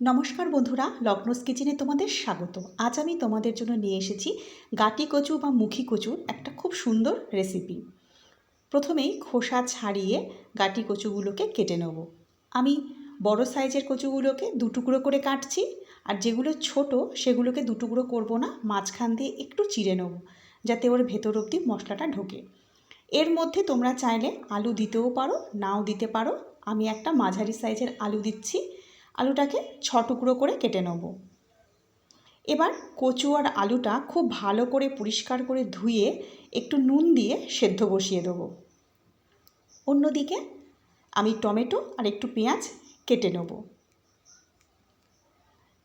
নমস্কার বন্ধুরা লগ্নস কিচেনে তোমাদের স্বাগত। আজ আমি তোমাদের জন্য নিয়ে এসেছি গাটি কচু বা মুখী কচুর একটা খুব সুন্দর রেসিপি প্রথমেই খোসা ছাড়িয়ে গাটি কচুগুলোকে কেটে নেব। আমি বড় সাইজের কচুগুলোকে দু টুকরো করে কাটছি, আর যেগুলো ছোট সেগুলোকে দু টুকরো করব না, মাঝখান দিয়ে একটু চিড়ে নেব, যাতে ওর ভেতর অবধি মশলাটা ঢোকে। এর মধ্যে তোমরা চাইলে আলু দিতেও পারো, নাও দিতে পারো। আমি একটা মাঝারি সাইজের আলু দিচ্ছি আলুটাকে ছ টুকরো করে কেটে নেব। এবার কচু আর আলুটা খুব ভালো করে পরিষ্কার করে ধুয়ে একটু নুন দিয়ে সেদ্ধ বসিয়ে দেবো। অন্যদিকে আমি টমেটো আর একটু পেঁয়াজ কেটে নেব।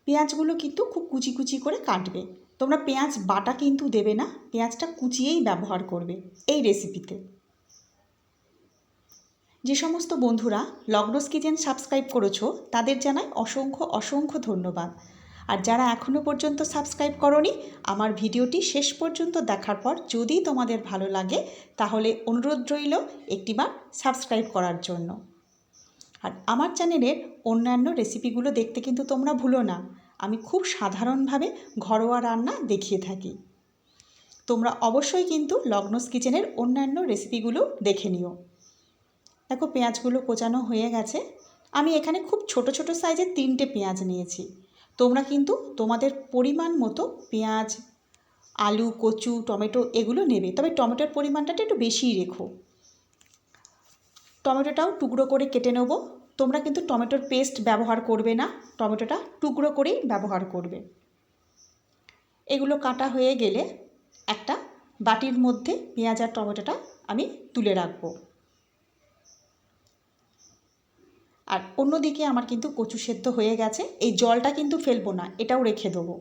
পেঁয়াজগুলো কিন্তু খুব কুচি কুচি করে কাটবে। তোমরা পেঁয়াজ বাটা কিন্তু দেবে না, পেঁয়াজটা কুচিয়েই ব্যবহার করবে এই রেসিপিতে যে সমস্ত বন্ধুরা লগ্নস কিচেন সাবস্ক্রাইব করেছ, তাদের জানাই অসংখ্য অসংখ্য ধন্যবাদ। আর যারা এখনও পর্যন্ত সাবস্ক্রাইব করনি, আমার ভিডিওটি শেষ পর্যন্ত দেখার পর যদি তোমাদের ভালো লাগে, তাহলে অনুরোধ রইল একটিবার সাবস্ক্রাইব করার জন্য। আর আমার চ্যানেলের অন্যান্য রেসিপিগুলো দেখতে কিন্তু তোমরা ভুলো না। আমি খুব সাধারণভাবে ঘরোয়া রান্না দেখিয়ে থাকি। তোমরা অবশ্যই কিন্তু লগ্নস কিচেনের অন্যান্য রেসিপিগুলো দেখে নিও। দেখো পেঁয়াজগুলো কোচানো হয়ে গেছে। আমি এখানে খুব ছোট ছোট সাইজের তিনটে পেঁয়াজ নিয়েছি। তোমরা কিন্তু তোমাদের পরিমাণ মতো পেঁয়াজ, আলু, কচু, টমেটো এগুলো নেবে। তবে টমেটোর পরিমাণটা একটু বেশিই রেখো। টমেটোটাও টুকরো করে কেটে নেব। তোমরা কিন্তু টমেটোর পেস্ট ব্যবহার করবে না। টমেটোটা টুকরো করেই ব্যবহার করবে। এগুলো কাটা হয়ে গেলে একটা বাটির মধ্যে পেঁয়াজ আর টমেটোটা আমি তুলে রাখব। আর অন্যদিকে আমার কিন্তু কচু সেদ্ধ হয়ে গেছে, এই জলটা কিন্তু ফেলব না, এটাও রেখে দেবো।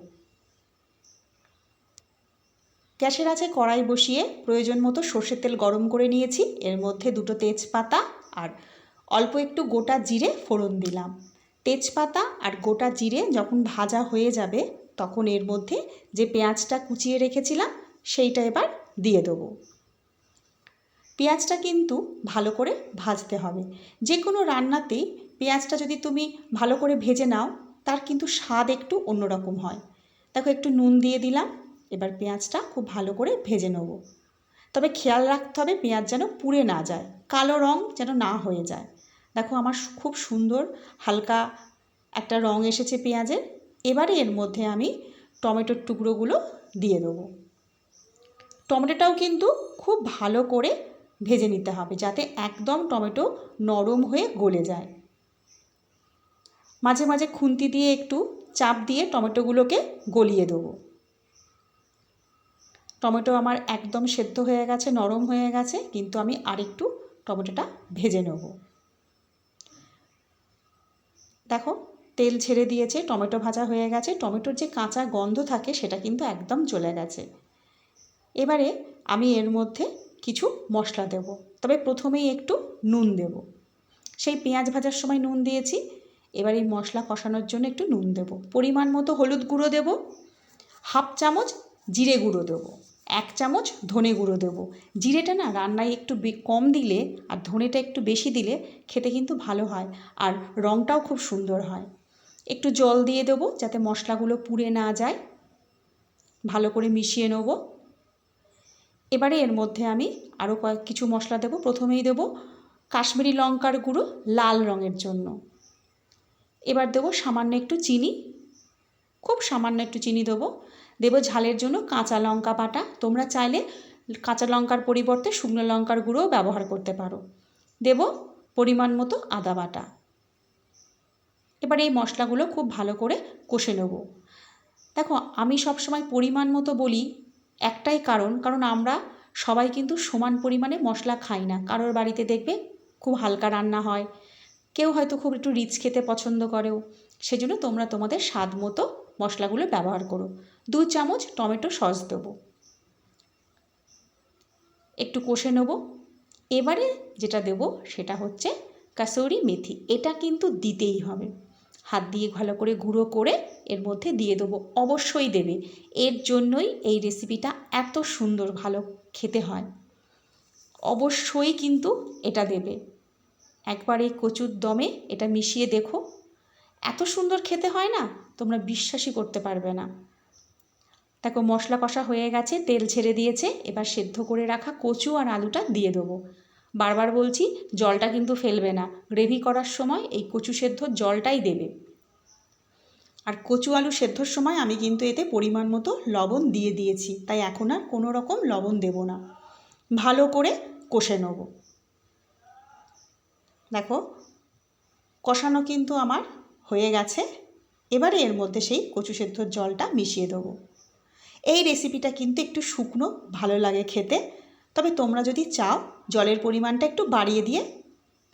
গ্যাসের আছে কড়াই বসিয়ে প্রয়োজন মতো সর্ষের তেল গরম করে নিয়েছি, এর মধ্যে দুটো তেজপাতা আর অল্প একটু গোটা জিরে ফোড়ন দিলাম। তেজপাতা আর গোটা জিরে যখন ভাজা হয়ে যাবে, তখন এর মধ্যে যে পেঁয়াজটা কুচিয়ে রেখেছিলাম, সেইটা এবার দিয়ে দেবো। পেঁয়াজটা কিন্তু ভালো করে ভাজতে হবে। যে কোনো রান্নাতেই পেঁয়াজটা যদি তুমি ভালো করে ভেজে নাও, তার কিন্তু স্বাদ একটু অন্যরকম হয়। দেখো, একটু নুন দিয়ে দিলাম, এবার পেঁয়াজটা খুব ভালো করে ভেজে নেব। তবে খেয়াল রাখতে হবে পেঁয়াজ যেন পুড়ে না যায়, কালো রং যেন না হয়ে যায়। দেখো, আমার খুব সুন্দর হালকা একটা রং এসেছে পেঁয়াজের। এবারে এর মধ্যে আমি টমেটোর টুকরোগুলো দিয়ে দেবো। টমেটোটাও কিন্তু খুব ভালো করে ভেজে নিতে হবে যাতে একদম টমেটো নরম হয়ে গলে যায়। মাঝে মাঝে খুন্তি দিয়ে একটু চাপ দিয়ে টমেটোগুলোকে গলিয়ে দেবো। টমেটো আমার একদম সেদ্ধ হয়ে গেছে, নরম হয়ে গেছে, কিন্তু আমি আরেকটু টমেটোটা ভেজে নেব। দেখো, তেল ছেড়ে দিয়েছে, টমেটো ভাজা হয়ে গেছে, টমেটোর যে কাঁচা গন্ধ থাকে সেটা কিন্তু একদম চলে গেছে। এবারে আমি এর মধ্যে কিছু মশলা দেব। তবে প্রথমেই একটু নুন দেব। সেই পেঁয়াজ ভাজার সময় নুন দিয়েছি। এবার এই মশলা কষানোর জন্য একটু নুন দেব। পরিমাণ মতো হলুদ গুঁড়ো দেব। হাফ চামচ জিরে গুঁড়ো দেবো। এক চামচ ধনে গুঁড়ো দেবো। জিরেটা না রান্নায় একটু কম দিলে আর ধনেটা একটু বেশি দিলে খেতে কিন্তু ভালো হয় আর রঙটাও খুব সুন্দর হয়। একটু জল দিয়ে দেবো যাতে মশলাগুলো পুড়ে না যায়। ভালো করে মিশিয়ে নেব। এবারে এর মধ্যে আমি আরও কয়েক, কিছু মশলা দেবো। প্রথমেই দেবো কাশ্মীরি লঙ্কার গুঁড়ো লাল রঙের জন্য। এবার দেবো সামান্য একটু চিনি। খুব সামান্য একটু চিনি দেবো। দেবো ঝালের জন্য কাঁচা লঙ্কা বাটা। তোমরা চাইলে কাঁচা লঙ্কার পরিবর্তে শুকনো লঙ্কার গুঁড়োও ব্যবহার করতে পারো। দেব পরিমাণ মতো আদা বাটা। এবার এই মশলাগুলো খুব ভালো করে কষে নেব। দেখো, আমি সবসময় পরিমাণ মতো বলি একটাই কারণ কারণ আমরা সবাই কিন্তু সমান পরিমাণে মশলা খাই না। কারোর বাড়িতে দেখবে খুব হালকা রান্না হয়, কেউ হয়তো খুব একটু রিচ খেতে পছন্দ করেও। সেজন্য তোমরা তোমাদের স্বাদ মতো মশলাগুলো ব্যবহার করো। দু চামচ টমেটো সস দেবো। একটু কষে নেব। এবারে যেটা দেব সেটা হচ্ছে কাসৌরি মেথি। এটা কিন্তু দিতেই হবে। হাত দিয়ে ভালো করে গুঁড়ো করে এর মধ্যে দিয়ে দেবো। অবশ্যই দেবে। এর জন্যই এই রেসিপিটা এত সুন্দর ভালো খেতে হয়। অবশ্যই কিন্তু এটা দেবে। একবার এই কচুর দমে এটা মিশিয়ে দেখো। এত সুন্দর খেতে হয় না? তোমরা বিশ্বাসই করতে পারবে না। দেখো মশলা কষা হয়ে গেছে, তেল ছেড়ে দিয়েছে। এবার সেদ্ধ করে রাখা কচু আর আলুটা দিয়ে দেবো। বারবার বলছি, জলটা কিন্তু ফেলবে না। গ্রেভি করার সময় এই কচু সেদ্ধ জলটাই দেবে। আর কচু আলু সেদ্ধর সময় আমি কিন্তু এতে পরিমাণ মতো লবণ দিয়ে দিয়েছি। তাই এখন আর কোনো রকম লবণ দেব না। ভালো করে কষে নেব। দেখো, কষানো কিন্তু আমার হয়ে গেছে। এবারে এর মধ্যে সেই কচু সেদ্ধর জলটা মিশিয়ে দেবো। এই রেসিপিটা কিন্তু একটু শুকনো, ভালো লাগে খেতে। তবে তোমরা যদি চাও জলের পরিমাণটা একটু বাড়িয়ে দিয়ে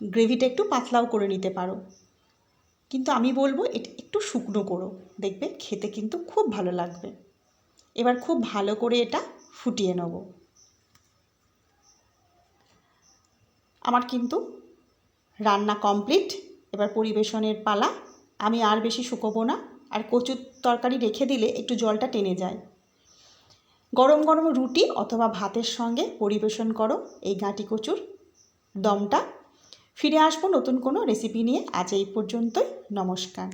গ্রেভিটা একটু পাতলাও করে নিতে পারো। কিন্তু আমি বলব, এটা একটু শুকনো করো। দেখবে খেতে কিন্তু খুব ভালো লাগবে। এবার খুব ভালো করে এটা ফুটিয়ে নেব। আমার কিন্তু রান্না কমপ্লিট। এবার পরিবেশনের পালা। আমি আর বেশি শুকোবো না। আর কচুর তরকারি রেখে দিলে একটু জলটা টেনে যায়। গরম গরম রুটি অথবা ভাতের সঙ্গে পরিবেশন করো। এই গাঁটি কচুর দমটা। ফিরে আসব নতুন কোনো রেসিপি নিয়ে। আজ এই পর্যন্তই। নমস্কার।